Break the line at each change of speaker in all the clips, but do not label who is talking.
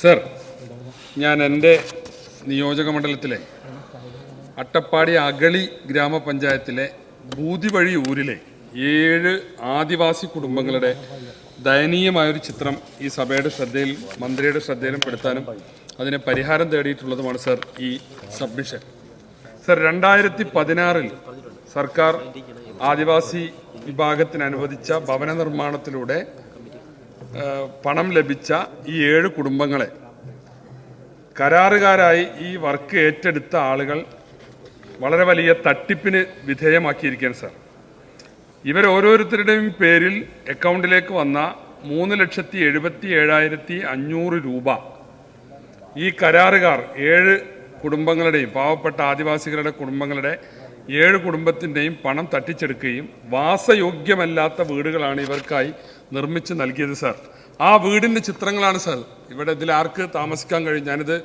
Sir ഞാൻ എന്റെ നിയോജക മണ്ഡലത്തിലെ അട്ടപ്പാടി അഗളി ഗ്രാമപഞ്ചായത്തിലെ ബൂതിവഴി ഊരിലെ ഏഴ് ആദിവാസി കുടുംബങ്ങളുടെ ദയനീയമായൊരു ചിത്രം ഈ സഭയുടെ ശ്രദ്ധയിൽ മന്ത്രിയുടെ ശ്രദ്ധയിലും പെടുത്താനും അതിന് പരിഹാരം തേടിയിട്ടുള്ളതുമാണ് സർ ഈ സബ്മിഷൻ. സർ രണ്ടായിരത്തി പതിനാറിൽ സർക്കാർ ആദിവാസി വിഭാഗത്തിന് അനുവദിച്ച ഭവന നിർമ്മാണത്തിലൂടെ പണം ലഭിച്ച ഈ ഏഴ് കുടുംബങ്ങളെ കരാറുകാരായി ഈ വർക്ക് ഏറ്റെടുത്ത ആളുകൾ വളരെ വലിയ തട്ടിപ്പിന് വിധേയമാക്കിയിരിക്കുകയാണ് സാർ. ഇവരോരോരുത്തരുടെയും പേരിൽ അക്കൗണ്ടിലേക്ക് വന്ന മൂന്ന് ലക്ഷത്തി എഴുപത്തി ഏഴായിരത്തി അഞ്ഞൂറ് രൂപ ഈ കരാറുകാർ ഏഴ് കുടുംബങ്ങളുടെയും പാവപ്പെട്ട ആദിവാസികളുടെ കുടുംബങ്ങളുടെ ഏഴ് കുടുംബത്തിന്റെയും പണം തട്ടിച്ചെടുക്കുകയും വാസയോഗ്യമല്ലാത്ത വീടുകളാണ് ഇവർക്കായി നിർമ്മിച്ച് നൽകിയത് സാർ. ആ വീടിന്റെ ചിത്രങ്ങളാണ് സാർ. ഇവിടെ ഇതിൽ ആർക്ക് താമസിക്കാൻ കഴിയും? ഞാനിത്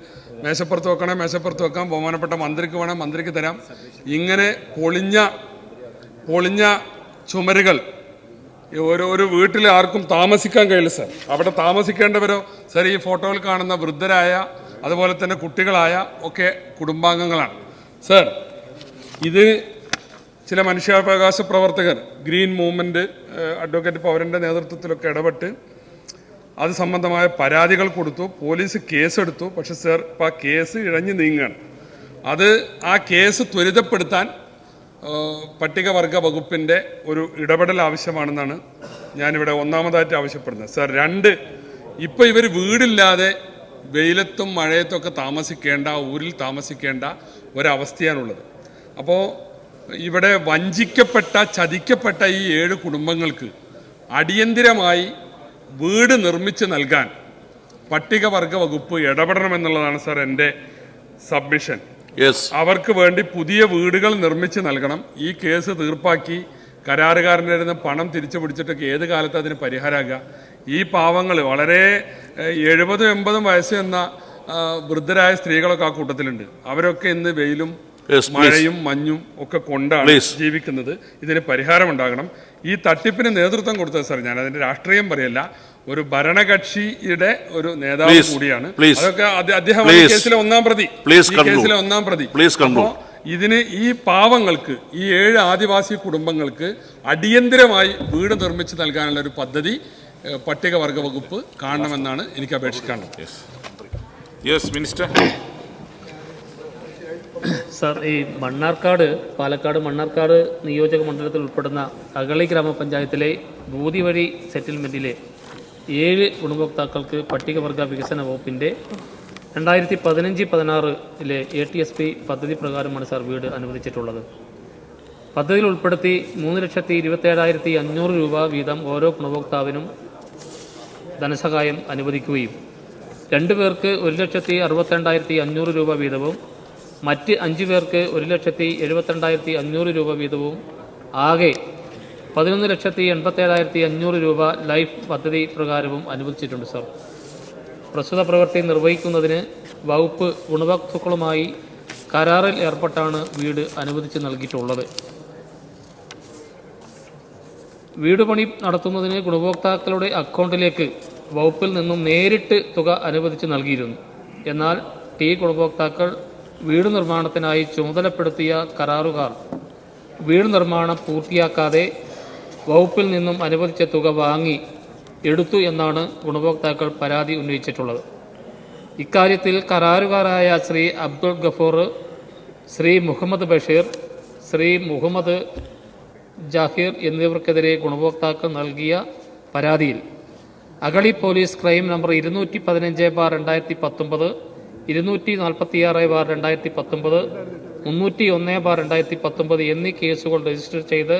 മേശപ്പുറത്ത് വെക്കണേ മേശപ്പുറത്ത് വെക്കാം. ബഹുമാനപ്പെട്ട മന്ത്രിക്ക് വേണം മന്ത്രിക്ക് തരാം. ഇങ്ങനെ പൊളിഞ്ഞ പൊളിഞ്ഞ ചുമരുകൾ ഓരോ വീട്ടിൽ ആർക്കും താമസിക്കാൻ കഴിയില്ല സാർ. അവിടെ താമസിക്കേണ്ടവരോ സാർ ഈ ഫോട്ടോയിൽ കാണുന്ന വൃദ്ധരായ അതുപോലെ തന്നെ കുട്ടികളായ ഒക്കെ കുടുംബാംഗങ്ങളാണ്. സാർ ഇത് ചില മനുഷ്യാവകാശ പ്രവർത്തകർ ഗ്രീൻ മൂവ്മെന്റ് അഡ്വക്കേറ്റ് പൗരന്റെ നേതൃത്വത്തിലൊക്കെ ഇടപെട്ട് അത് സംബന്ധമായ പരാതികൾ കൊടുത്തു പോലീസ് കേസെടുത്തു. പക്ഷെ സർ ഇപ്പോൾ ആ കേസ് ഇഴഞ്ഞു നീങ്ങുകയാണ് അത് ആ കേസ് ത്വരിതപ്പെടുത്താൻ പട്ടികവർഗ വകുപ്പിന്റെ ഒരു ഇടപെടൽ ആവശ്യമാണെന്നാണ് ഞാനിവിടെ ഒന്നാമതായിട്ട് ആവശ്യപ്പെടുന്നത്. സർ രണ്ട് ഇപ്പോൾ ഇവർ വീടില്ലാതെ വെയിലത്തും മഴയത്തും ഒക്കെ താമസിക്കേണ്ട ഊരിൽ താമസിക്കേണ്ട ഒരവസ്ഥയാണുള്ളത്. അപ്പോൾ ഇവിടെ വഞ്ചിക്കപ്പെട്ട ചതിക്കപ്പെട്ട ഈ ഏഴ് കുടുംബങ്ങൾക്ക് അടിയന്തിരമായി വീട് നിർമ്മിച്ച് നൽകാൻ പട്ടികവർഗ വകുപ്പ് ഇടപെടണമെന്നുള്ളതാണ് സാർ എന്റെ സബ്മിഷൻ.
യെസ്
അവർക്ക് വേണ്ടി പുതിയ വീടുകൾ നിർമ്മിച്ച് നൽകണം. ഈ കേസ് തീർപ്പാക്കി കരാറുകാരന്റെ നിന്ന് പണം തിരിച്ചു പിടിച്ചിട്ടൊക്കെ ഏത് കാലത്ത് അതിന് പരിഹാരമാകുക ഈ പാവങ്ങൾ വളരെ എഴുപതും എൺപതും വയസ്സ് എന്ന വൃദ്ധരായ സ്ത്രീകളൊക്കെ ആ കൂട്ടത്തിലുണ്ട്. അവരൊക്കെ ഇന്ന് വെയിലും. മഴയും മഞ്ഞും ഒക്കെ കൊണ്ടാണ് ജീവിക്കുന്നത്. ഇതിന് പരിഹാരം ഉണ്ടാകണം ഈ തട്ടിപ്പിന് നേതൃത്വം കൊടുത്തത് സാർ ഞാൻ അതിന്റെ രാഷ്ട്രീയം പറയല്ല. ഒരു ഭരണകക്ഷിയുടെ ഒരു നേതാവ് കൂടിയാണ്. അതൊക്കെ അദ്ദേ- അദ്ദേഹം കേസിലെ ഒന്നാം പ്രതി. കേസിലെ ഒന്നാം പ്രതി. ഇതിന് ഈ പാവങ്ങൾക്ക് ഈ ഏഴ് ആദിവാസി കുടുംബങ്ങൾക്ക് അടിയന്തിരമായി വീട് നിർമ്മിച്ച് നൽകാനുള്ള ഒരു പദ്ധതി പട്ടികവർഗ വകുപ്പ് കാണണമെന്നാണ് എനിക്ക് അപേക്ഷിക്കാനുള്ളത്.
യെസ് മിനിസ്റ്റർ
സാർ ഈ മണ്ണാർക്കാട് പാലക്കാട് മണ്ണാർക്കാട് നിയോജക മണ്ഡലത്തിൽ ഉൾപ്പെടുന്ന അകളി ഗ്രാമപഞ്ചായത്തിലെ ബൂതി വഴി സെറ്റിൽമെന്റിലെ ഏഴ് ഗുണഭോക്താക്കൾക്ക് പട്ടികവർഗ വികസന വകുപ്പിന്റെ രണ്ടായിരത്തി പതിനഞ്ച് പതിനാറിലെ എ ടി എസ് പി പദ്ധതി പ്രകാരമാണ് സാർ വീട് അനുവദിച്ചിട്ടുള്ളത്. പദ്ധതിയിൽ ഉൾപ്പെടുത്തി മൂന്ന് ലക്ഷത്തി ഇരുപത്തേഴായിരത്തി അഞ്ഞൂറ് രൂപ വീതം ഓരോ ഗുണഭോക്താവിനും ധനസഹായം അനുവദിക്കുകയും രണ്ടു പേർക്ക് ഒരു ലക്ഷത്തി അറുപത്തിരണ്ടായിരത്തി അഞ്ഞൂറ് രൂപ വീതവും മറ്റ് അഞ്ച് പേർക്ക് ഒരു ലക്ഷത്തി എഴുപത്തിരണ്ടായിരത്തി അഞ്ഞൂറ് രൂപ വീതവും ആകെ പതിനൊന്ന് ലക്ഷത്തി എൺപത്തേഴായിരത്തി അഞ്ഞൂറ് രൂപ ലൈഫ് പദ്ധതി പ്രകാരവും അനുവദിച്ചിട്ടുണ്ട് സാർ. പ്രസ്തുത പ്രവൃത്തി നിർവഹിക്കുന്നതിന് വകുപ്പ് ഗുണഭോക്താക്കളുമായി കരാറിൽ ഏർപ്പെട്ടാണ് വീട് അനുവദിച്ച് നൽകിയിട്ടുള്ളത്. വീട് പണി നടത്തുന്നതിന് ഗുണഭോക്താക്കളുടെ അക്കൗണ്ടിലേക്ക് വകുപ്പിൽ നിന്നും നേരിട്ട് തുക അനുവദിച്ച് നൽകിയിരുന്നു. എന്നാൽ ടി ഗുണഭോക്താക്കൾ വീട് നിർമ്മാണത്തിനായി ചുമതലപ്പെടുത്തിയ കരാറുകാർ വീട് നിർമ്മാണം പൂർത്തിയാക്കാതെ വകുപ്പിൽ നിന്നും അനുവദിച്ച തുക വാങ്ങി എടുത്തു എന്നാണ് ഗുണഭോക്താക്കൾ പരാതി ഉന്നയിച്ചിട്ടുള്ളത്. ഇക്കാര്യത്തിൽ കരാറുകാരായ ശ്രീ അബ്ദുൾ ഗഫൂർ ശ്രീ മുഹമ്മദ് ബഷീർ ശ്രീ മുഹമ്മദ് ജാഹിർ എന്നിവർക്കെതിരെ ഗുണഭോക്താക്കൾ നൽകിയ പരാതിയിൽ അഗളി പോലീസ് ക്രൈം നമ്പർ ഇരുന്നൂറ്റി പതിനഞ്ച് ബാർ രണ്ടായിരത്തി പത്തൊമ്പത് ഇരുന്നൂറ്റി നാൽപ്പത്തിയാറ് ബാർ രണ്ടായിരത്തി പത്തൊമ്പത് മുന്നൂറ്റി ഒന്ന് ബാർ രണ്ടായിരത്തി പത്തൊമ്പത് എന്നീ കേസുകൾ രജിസ്റ്റർ ചെയ്ത്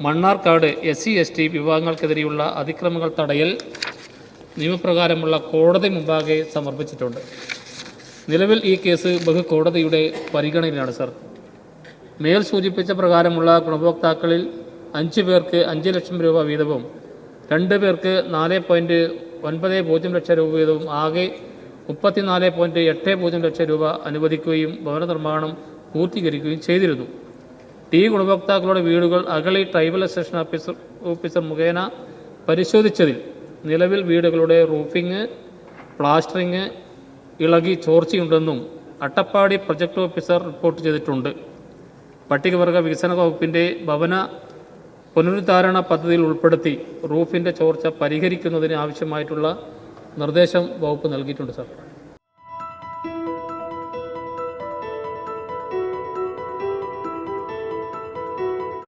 Mannarkkad S C S T വിഭാഗങ്ങൾക്കെതിരെയുള്ള അതിക്രമങ്ങൾ തടയൽ നിയമപ്രകാരമുള്ള കോടതി മുമ്പാകെ സമർപ്പിച്ചിട്ടുണ്ട്. നിലവിൽ ഈ കേസ് ബഹുകോടതിയുടെ പരിഗണനയിലാണ് സർ. മേൽ സൂചിപ്പിച്ച പ്രകാരമുള്ള ഗുണഭോക്താക്കളിൽ അഞ്ച് പേർക്ക് അഞ്ച് ലക്ഷം രൂപ വീതവും രണ്ട് പേർക്ക് നാല് പോയിന്റ് ഒൻപത് പൂജ്യം ലക്ഷം രൂപ വീതവും ആകെ മുപ്പത്തിനാല് പോയിന്റ് എട്ട് പൂജ്യം ലക്ഷം രൂപ അനുവദിക്കുകയും ഭവന നിർമ്മാണം പൂർത്തീകരിക്കുകയും ചെയ്തിരുന്നു. ടി ഗുണഭോക്താക്കളുടെ വീടുകൾ Agali tribal association officer officer മുഖേന പരിശോധിച്ചതിൽ നിലവിൽ വീടുകളുടെ റൂഫിംഗ് പ്ലാസ്റ്ററിങ് ഇളകി ചോർച്ചയുണ്ടെന്നും അട്ടപ്പാടി പ്രൊജക്ട് ഓഫീസർ റിപ്പോർട്ട് ചെയ്തിട്ടുണ്ട്. പട്ടികവർഗ വികസന വകുപ്പിന്റെ ഭവന പുനരുദ്ധാരണ പദ്ധതിയിൽ ഉൾപ്പെടുത്തി റൂഫിന്റെ ചോർച്ച പരിഹരിക്കുന്നതിന് ആവശ്യമായിട്ടുള്ള നിർദ്ദേശം വകുപ്പ് നൽകിയിട്ടുണ്ട് സാർ.